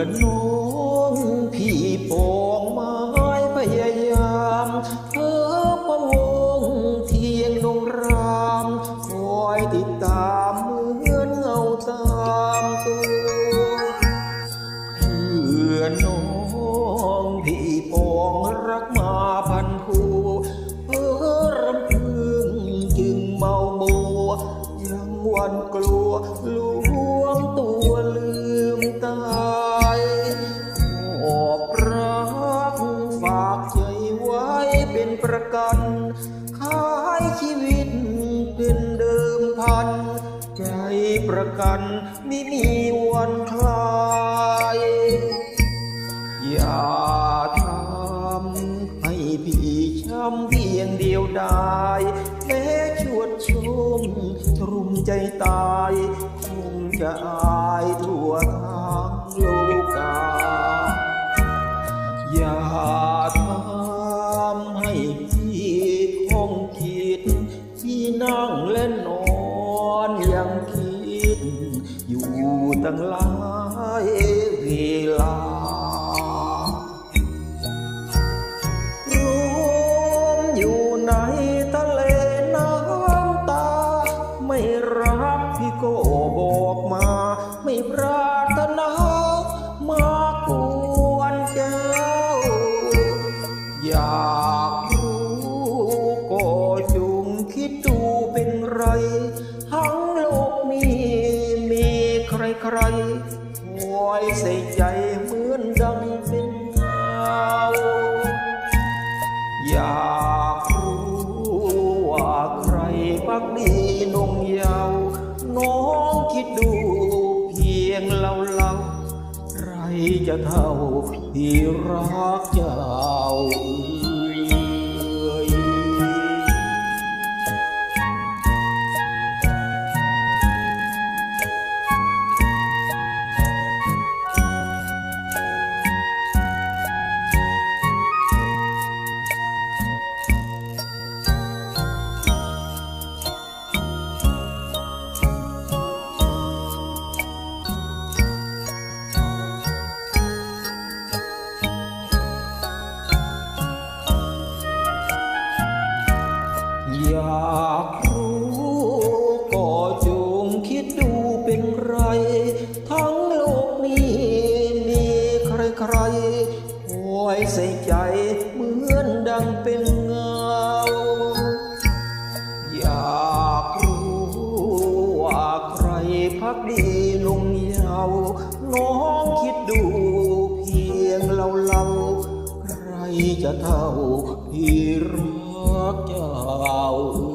อนน้องพี่ปองไม้พยายามเธอประวงเทียงดงรามคอยติดตามเหมือนเงาตามตัวเพื่อนน้องพี่ปองรักมาพันผูเพื่อรำพึงจึงเมามัวยังวันกลัวลวงตัวลืมตา ประกันขายชีวิตเป็นเดิมพัน ใจประกันไม่มีวันคลาย อย่าทำให้พี่ช้ำเพียงเดียวดายแม้ชวดชมตรุมใจตาย คงจะอายทั่วทางโลกา อย่าทำ คิด อยู่ตั้งหลายเวลารวมอยู่ในทะเลน้ำตา ไม่รักพี่โก อยใส่ใจเหมือนดังเป็นเงาอยากรู้ว่าใครพักดีนงเยาวน้องคิดดูเพียงเราเราๆใครจะเท่าที่รักเจ้า ใส่ใจเหมือนดังเป็นเงา อยากรู้ว่าใครพักดีลงเยาวน้องคิดดูเพียงเราเราใครจะเท่าที่รักเจ้า